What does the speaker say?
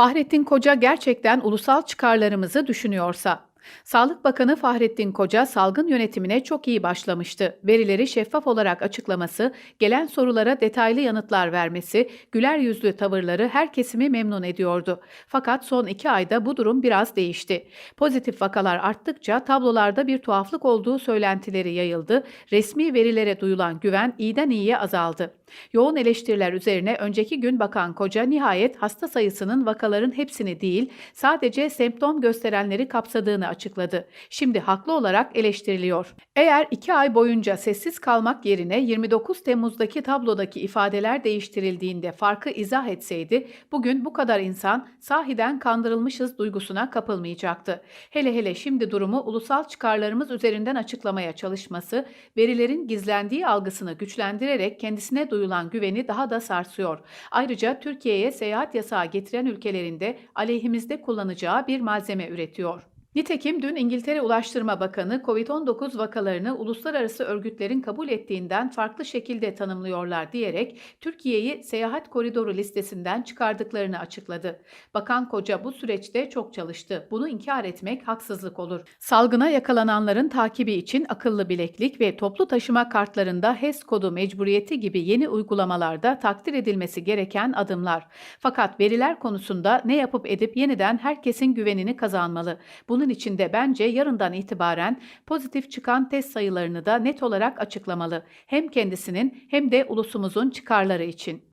Fahrettin Koca gerçekten ulusal çıkarlarımızı düşünüyorsa, Sağlık Bakanı Fahrettin Koca salgın yönetimine çok iyi başlamıştı. Verileri şeffaf olarak açıklaması, gelen sorulara detaylı yanıtlar vermesi, güler yüzlü tavırları her kesimi memnun ediyordu. Fakat son iki ayda bu durum biraz değişti. Pozitif vakalar arttıkça tablolarda bir tuhaflık olduğu söylentileri yayıldı, resmi verilere duyulan güven iyiden iyiye azaldı. Yoğun eleştiriler üzerine önceki gün Bakan Koca nihayet hasta sayısının vakaların hepsini değil, sadece semptom gösterenleri kapsadığını açıkladı. Şimdi haklı olarak eleştiriliyor. Eğer iki ay boyunca sessiz kalmak yerine 29 Temmuz'daki tablodaki ifadeler değiştirildiğinde farkı izah etseydi, bugün bu kadar insan sahiden kandırılmışız duygusuna kapılmayacaktı. Hele hele şimdi durumu ulusal çıkarlarımız üzerinden açıklamaya çalışması, verilerin gizlendiği algısını güçlendirerek kendisine duyulan güveni daha da sarsıyor. Ayrıca Türkiye'ye seyahat yasağı getiren ülkelerinde aleyhimizde kullanacağı bir malzeme üretiyor. Nitekim dün İngiltere Ulaştırma Bakanı COVID-19 vakalarını uluslararası örgütlerin kabul ettiğinden farklı şekilde tanımlıyorlar diyerek Türkiye'yi seyahat koridoru listesinden çıkardıklarını açıkladı. Bakan Koca bu süreçte çok çalıştı. Bunu inkar etmek haksızlık olur. Salgına yakalananların takibi için akıllı bileklik ve toplu taşıma kartlarında HES kodu mecburiyeti gibi yeni uygulamalarda takdir edilmesi gereken adımlar. Fakat veriler konusunda ne yapıp edip yeniden herkesin güvenini kazanmalı. Bunun için de bence yarından itibaren pozitif çıkan test sayılarını da net olarak açıklamalı. Hem kendisinin hem de ulusumuzun çıkarları için.